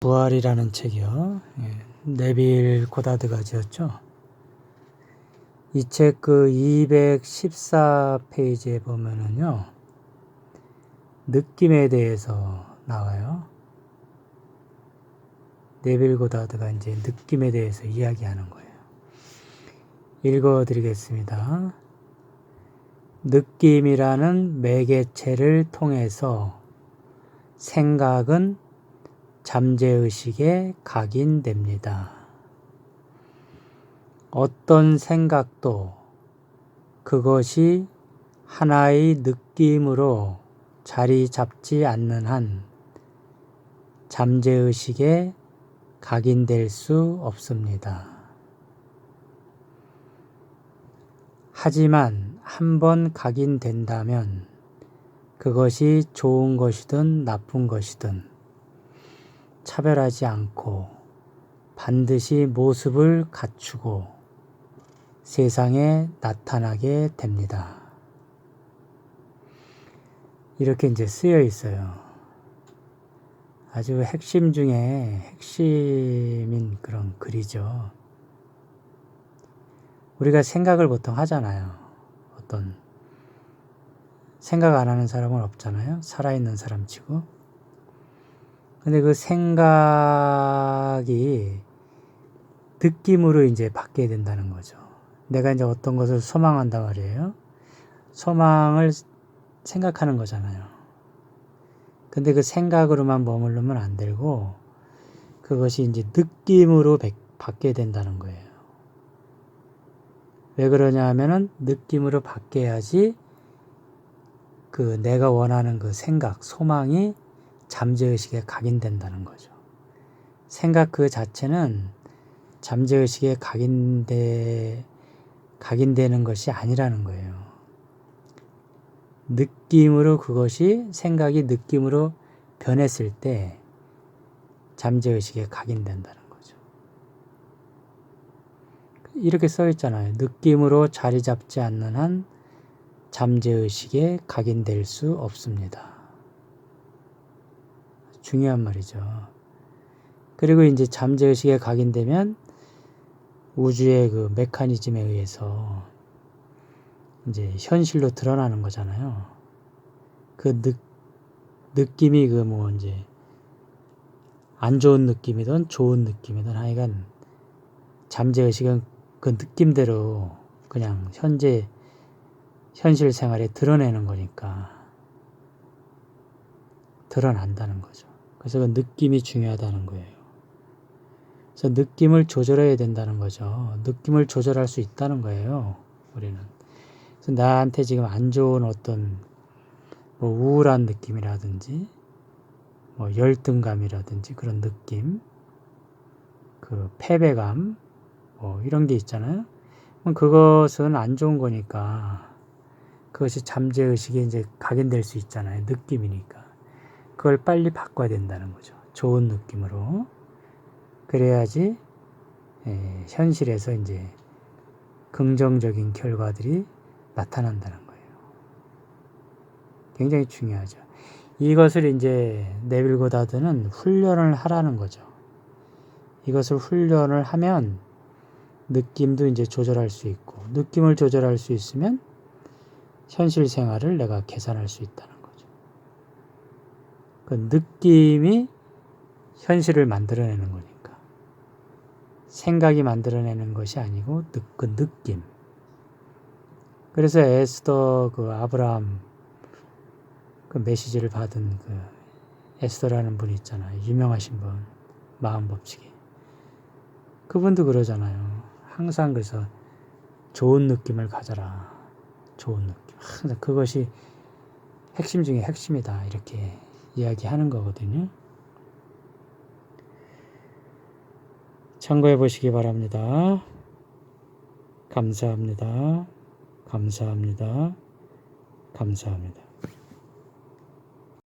부활이라는 책이요. 예, 네빌 고다드가 지었죠. 이 책 그 214페이지에 보면은요. 느낌에 대해서 나와요. 네빌 고다드가 이제 느낌에 대해서 이야기하는 거예요. 읽어 드리겠습니다. 느낌이라는 매개체를 통해서 생각은 잠재의식에 각인됩니다. 어떤 생각도 그것이 하나의 느낌으로 자리 잡지 않는 한 잠재의식에 각인될 수 없습니다. 하지만 한번 각인된다면 그것이 좋은 것이든 나쁜 것이든 차별하지 않고 반드시 모습을 갖추고 세상에 나타나게 됩니다. 이렇게 이제 쓰여 있어요. 아주 핵심 중에 핵심인 그런 글이죠. 우리가 생각을 보통 하잖아요. 어떤 생각 안 하는 사람은 없잖아요. 살아있는 사람 치고. 근데 그 생각이 느낌으로 이제 바뀌어야 된다는 거죠. 내가 이제 어떤 것을 소망한단 말이에요. 소망을 생각하는 거잖아요. 근데 그 생각으로만 머무르면 안 되고 그것이 이제 느낌으로 바뀌어야 된다는 거예요. 왜 그러냐 하면은 느낌으로 바뀌어야지 그 내가 원하는 그 생각, 소망이 잠재의식에 각인된다는 거죠. 생각 그 자체는 잠재의식에 각인돼, 각인되는 것이 아니라는 거예요. 느낌으로 그것이 생각이 느낌으로 변했을 때 잠재의식에 각인된다는 거죠. 이렇게 써 있잖아요. 느낌으로 자리 잡지 않는 한 잠재의식에 각인될 수 없습니다. 중요한 말이죠. 그리고 이제 잠재의식에 각인되면 우주의 그 메커니즘에 의해서 이제 현실로 드러나는 거잖아요. 그 느, 느낌이 그 뭐 이제 안 좋은 느낌이든 좋은 느낌이든 하여간 잠재의식은 그 느낌대로 그냥 현재 현실 생활에 드러내는 거니까 드러난다는 거죠. 그래서 그 느낌이 중요하다는 거예요. 그래서 느낌을 조절해야 된다는 거죠. 느낌을 조절할 수 있다는 거예요. 우리는. 그래서 나한테 지금 안 좋은 어떤 뭐 우울한 느낌이라든지 뭐 열등감이라든지 그런 느낌, 그 패배감, 뭐 이런 게 있잖아요. 그것은 안 좋은 거니까 그것이 잠재의식에 이제 각인될 수 있잖아요. 느낌이니까. 그걸 빨리 바꿔야 된다는 거죠. 좋은 느낌으로. 그래야지 에, 현실에서 이제 긍정적인 결과들이 나타난다는 거예요. 굉장히 중요하죠. 이것을 이제 네빌 고다드는 훈련을 하라는 거죠. 이것을 훈련을 하면 느낌도 이제 조절할 수 있고 느낌을 조절할 수 있으면 현실 생활을 내가 계산할 수 있다는 거죠. 그 느낌이 현실을 만들어내는 거니까. 생각이 만들어내는 것이 아니고 그 느낌. 그래서 에스더 그 아브라함 그 메시지를 받은 그 에스더라는 분이 있잖아요. 유명하신 분. 마음 법칙이. 그분도 그러잖아요. 항상 그래서 좋은 느낌을 가져라. 좋은 느낌. 항상 그것이 핵심 중에 핵심이다. 이렇게 이야기하는 거거든요. 참고해 보시기 바랍니다. 감사합니다. 감사합니다. 감사합니다.